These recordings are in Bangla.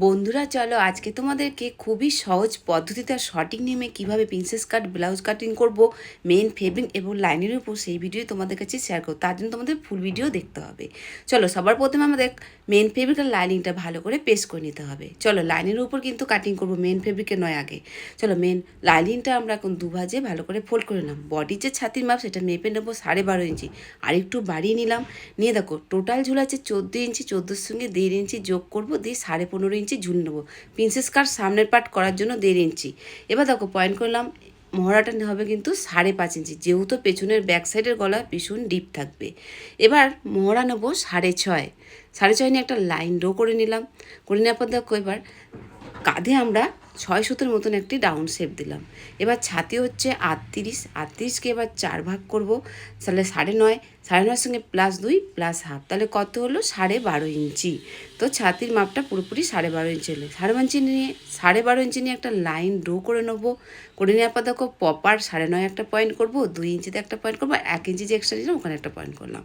বন্ধুরা, চলো আজকে তোমাদেরকে খুবই সহজ পদ্ধতিতে সঠিক নিয়মে কীভাবে প্রিন্সেস কাট ব্লাউজ কাটিং করব মেন ফেব্রিক এবং লাইনের উপর সেই ভিডিও তোমাদের কাছে শেয়ার করো তার জন্য তোমাদের ফুল ভিডিও দেখতে হবে। চলো, সবার প্রথমে আমাদের মেন ফেব্রিক আর লাইনিংটা ভালো করে পেস্ট করে নিতে হবে। চলো লাইনের উপর কিন্তু কাটিং করব মেন ফেব্রিকের নয় আগে। চলো মেন লাইনিংটা আমরা এখন দুভাজে ভালো করে ফোল্ড করে নিলাম। বডির যে ছাতির মাপ, সেটা মেপে নেব সাড়ে বারো ইঞ্চি। আর একটু বাড়িয়ে নিলাম। নিয়ে দেখো টোটাল ঝুল আছে চোদ্দ ইঞ্চি, চোদ্দোর সঙ্গে দেড় ইঞ্চি যোগ করব, দিয়ে সাড়ে পনেরো ইঞ্চি ঝুল নেব। প্রিন্সেস কার সামনের পার্ট করার জন্য দেড় ইঞ্চি। এবার দেখো পয়েন্ট করলাম, মহড়াটা হবে কিন্তু সাড়ে পাঁচ ইঞ্চি। যেহেতু পেছনের ব্যাক সাইডের গলা ভীষণ ডিপ থাকবে। এবার মহড়া নেব সাড়ে ছয়। সাড়ে ছয় নিয়ে একটা লাইন ড্র করে নিলাম। করে নেওয়ার পর দেখো এবার কাঁধে আমরা ছয় সুতোর মতন একটি ডাউন শেপ দিলাম। এবার ছাতি হচ্ছে আটত্রিশ, আটত্রিশকে এবার চার ভাগ করব। তাহলে সাড়ে নয়, সাড়ে নয়ের সঙ্গে প্লাস দুই প্লাস হাফ তাহলে কত হলো? সাড়ে বারো ইঞ্চি। তো ছাতির মাপটা পুরোপুরি সাড়ে বারো ইঞ্চি হলো। সাড়ে বারো ইঞ্চি নিয়ে, সাড়ে বারো ইঞ্চি নিয়ে একটা লাইন ড্র করে নেব। করে নেওয়ার পর দেখো পপার সাড়ে নয় একটা পয়েন্ট করব, দুই ইঞ্চিতে একটা পয়েন্ট করব এক ইঞ্চি যে এক্সট্রা দিলাম ওখানে একটা পয়েন্ট করলাম।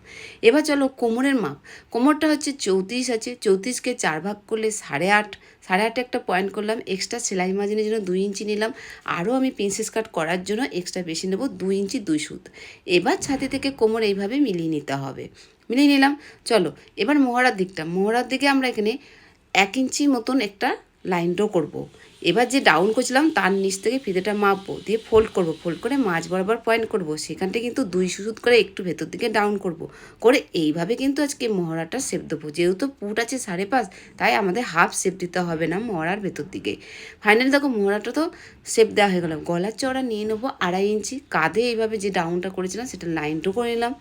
এবার চলো কোমরের মাপ। কোমরটা হচ্ছে চৌত্রিশ আছে, চৌত্রিশকে চার ভাগ করলে সাড়ে আট, সাড়ে আটে একটা পয়েন্ট করলাম এক্সট্রা সেলাই মার্জিনের জন্য দুই ইঞ্চি নিলাম, আরও আমি প্রিন্সেস কাট করার জন্য এক্সট্রা বেশি নেব, দুই ইঞ্চি দুই সুত। এবার ছাতি থেকে কোমর এইভাবে মিলিয়ে নিতে হবে। মিলিয়ে নিলাম, চলো এবার মোহরার দিকটা। মোহরার দিকে আমরা এখানে এক ইঞ্চি মতন একটা লাইন ড্র করব। এবার যে ডাউন করছিলাম, তার নিচ থেকে ফিতেটা মাপবো, দিয়ে ফোল্ড করব ফোল্ড করে মাছ বরাবর পয়েন্ট করব। সেখানটা কিন্তু দুই সুসুত করে একটু ভেতর দিকে ডাউন করব। করে এইভাবে কিন্তু আজকে মহড়াটা সেপ দেবো। যেহেতু পুট আছে সাড়ে পাঁচ, তাই আমাদের হাফ সেপ দিতে হবে না মহড়ার ভেতর দিকে। ফাইনালি দেখো, মহড়াটা তো সেপ দেওয়া হয়ে গেল গলার চড়া নিয়ে নেব আড়াই ইঞ্চি। কাঁধে এইভাবে যে ডাউনটা করেছিলাম, সেটা লাইনটাও করে নিলাম।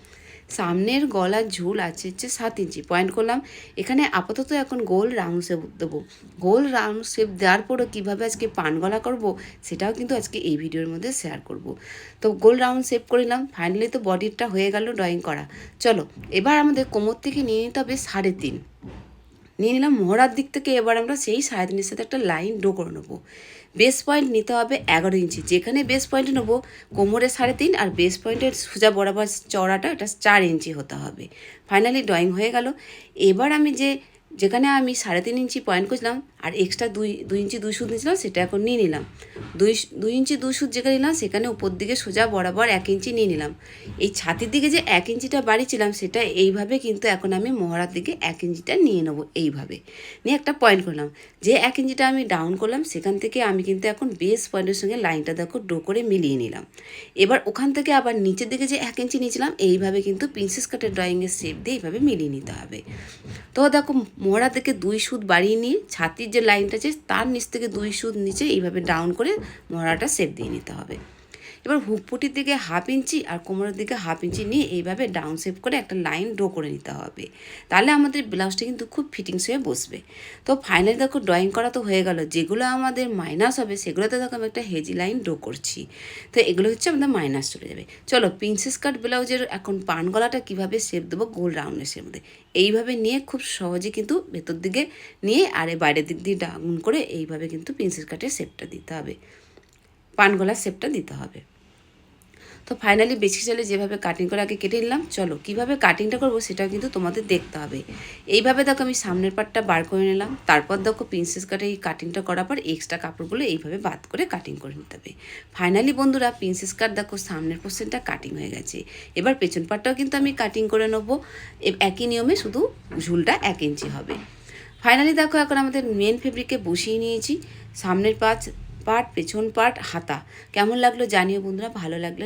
সামনের গলার ঝুল আছে হচ্ছে সাত ইঞ্চি। পয়েন্ট করলাম, এখানে আপাতত এখন গোল রাউন্ড শেপ দেবো। গোল রাউন্ড শেপ দেওয়ার পরও কীভাবে আজকে পান গলা করব, সেটাও কিন্তু আজকে এই ভিডিওর মধ্যে শেয়ার করব। তো গোল রাউন্ড শেপ করলাম ফাইনালি তো বডিটা হয়ে গেল ড্রয়িং করা। চলো, এবার আমাদের কোমর থেকে নিয়ে নিতে হবে সাড়ে তিন। নিয়ে নিলাম। মোহরার দিক থেকে এবার আমরা সেই সাড়ে তিনের সাথে একটা লাইন ড্র করে নেব। বেস পয়েন্ট নিতে হবে এগারো ইঞ্চি। যেখানে বেস পয়েন্ট নেব কোমরে সাড়ে তিন আর বেস পয়েন্টের সোজা বরাবর চড়াটা এটা চার ইঞ্চি হতে হবে। ফাইনালি ড্রয়িং হয়ে গেল। এবার আমি যে যেখানে আমি সাড়ে তিন ইঞ্চি পয়েন্ট করছিলাম আর এক্সট্রা দুই দুই ইঞ্চি দুই সুদ নিয়েছিলাম, সেটা এখন নিয়ে নিলাম। দুই দুই ইঞ্চি দুই সুদ যেখানে নিলাম, সেখানে উপর দিকে সোজা বরাবর এক ইঞ্চি নিয়ে নিলাম। এই ছাতির দিকে যে এক ইঞ্চিটা বাড়িয়েছিলাম, সেটা এইভাবে কিন্তু এখন আমি মহড়ার দিকে এক ইঞ্চিটা নিয়ে নেব এইভাবে। নিয়ে একটা পয়েন্ট করলাম। যে এক ইঞ্চিটা আমি ডাউন করলাম, সেখান থেকে আমি কিন্তু এখন বেস পয়েন্টের সঙ্গে লাইনটা দেখো ড্রো করে মিলিয়ে নিলাম। এবার ওখান থেকে আবার নিচের দিকে যে এক ইঞ্চি নিয়েছিলাম, এইভাবে কিন্তু প্রিন্সেস কাটের ড্রয়িংয়ের শেপ দিয়ে এইভাবে মিলিয়ে নিতে হবে। তো দেখো মোহরা থেকে দুই সুদ বাড়িয়ে নিয়ে ছাতির যে লাইনটা আছে, তার নিচ থেকে দুই সুদ নিচে এইভাবে ডাউন করে মোহরাটা সেপ দিয়ে নিতে হবে। এবার হুকপুটির দিকে হাফ ইঞ্চি আর কোমরের দিকে হাফ ইঞ্চি নিয়ে এইভাবে ডাউন শেপ করে একটা লাইন ড্র করে নিতে হবে। তাহলে আমাদের ব্লাউজটা কিন্তু খুব ফিটিংস হয়ে বসবে। তো ফাইনালি দেখো ড্রয়িং করা তো হয়ে গেল। যেগুলো আমাদের মাইনাস হবে, সেগুলোতে দেখো আমি একটা হেজি লাইন ড্র করছি। তো এগুলো হচ্ছে আমাদের মাইনাস চলে যাবে। চলো প্রিন্সেস কাট ব্লাউজের এখন পান গলাটা কীভাবে শেপ দেবো গোল রাউন্ডের শেপ মধ্যে। এইভাবে নিয়ে খুব সহজে কিন্তু ভেতর দিকে নিয়ে আর বাইরের দিক দিয়ে ডাউন করে এইভাবে কিন্তু প্রিন্সেস কাটের শেপটা দিতে হবে। পান গলার শেপটা দিতে হবে। তো ফাইনালি বেশি চালে যেভাবে কাটিং করে আগে কেটে নিলাম, চলো কীভাবে কাটিংটা করব সেটাও কিন্তু তোমাদের দেখতে হবে। এইভাবে দেখো আমি সামনের পাটটা বার করে নিলাম, তারপর দেখো প্রিন্সেস কাটে এই কাটিংটা করার পর এক্সট্রা কাপড়গুলো এইভাবে বাদ করে কাটিং করে নিতে হবে। ফাইনালি বন্ধুরা প্রিন্সেস কাট দেখো সামনের পোর্শনটা কাটিং হয়ে গেছে। এবার পেছন পাটটাও কিন্তু আমি কাটিং করে নেব। একই নিয়মে শুধু ঝুলটা এক ইঞ্চি হবে। ফাইনালি দেখো এখন আমাদের মেন ফেব্রিকে বসিয়ে নিয়েছি। সামনের পাঁচ পার্ট পেছন পার্ট হাতা। কেমন লাগল জানিও বন্ধুরা ভালো লাগলে